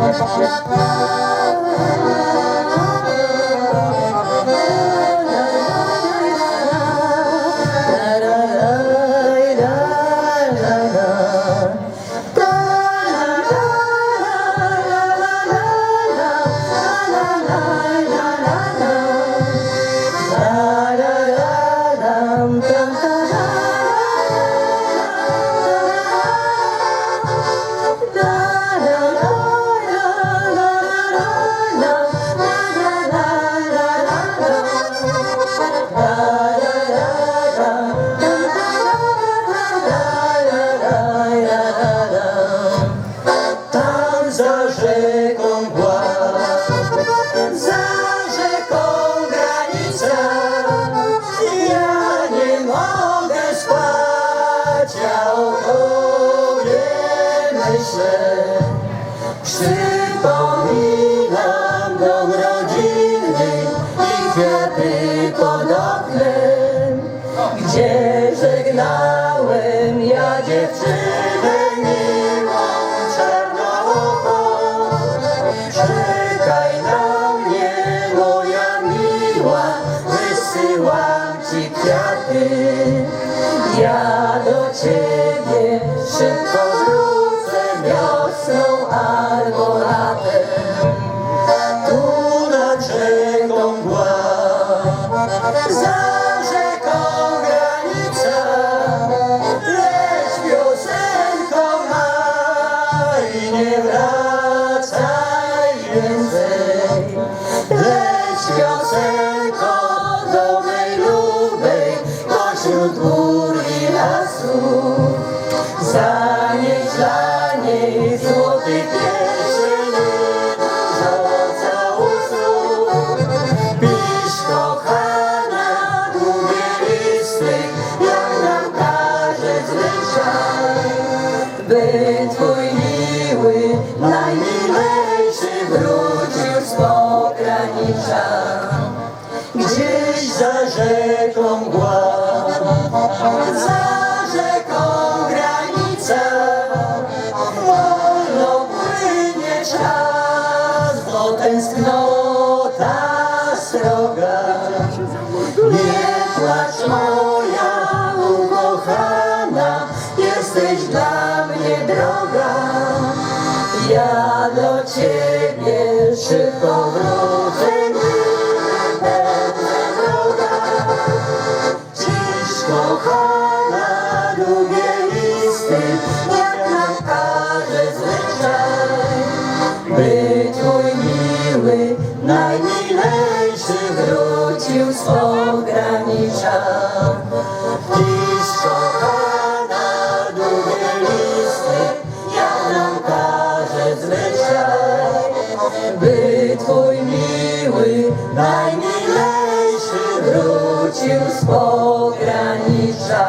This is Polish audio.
Shabbat. Rzeką mgła, za rzeką granica. Ja nie mogę spać, ja o tobie myślę. Przypominam dom rodzinny i kwiaty pod oknem, gdzie żegnałem ja dziewczynę Ja do ciebie szybko wrócę zwyczaj. By twój miły, najmilejszy wrócił z pogranicza. Gdzieś za rzeką mgła, za rzeką granica, wolno płynie czas, bo tęsknota sroga. Nie płacz Ja do ciebie szybko wrócę, będę droga. Dziś kochana, długie listy, jak nam każe zwyczaj. By twój miły, najmilejszy wrócił z pogranicza. twój miły, najmilejszy wrócił z pogranicza.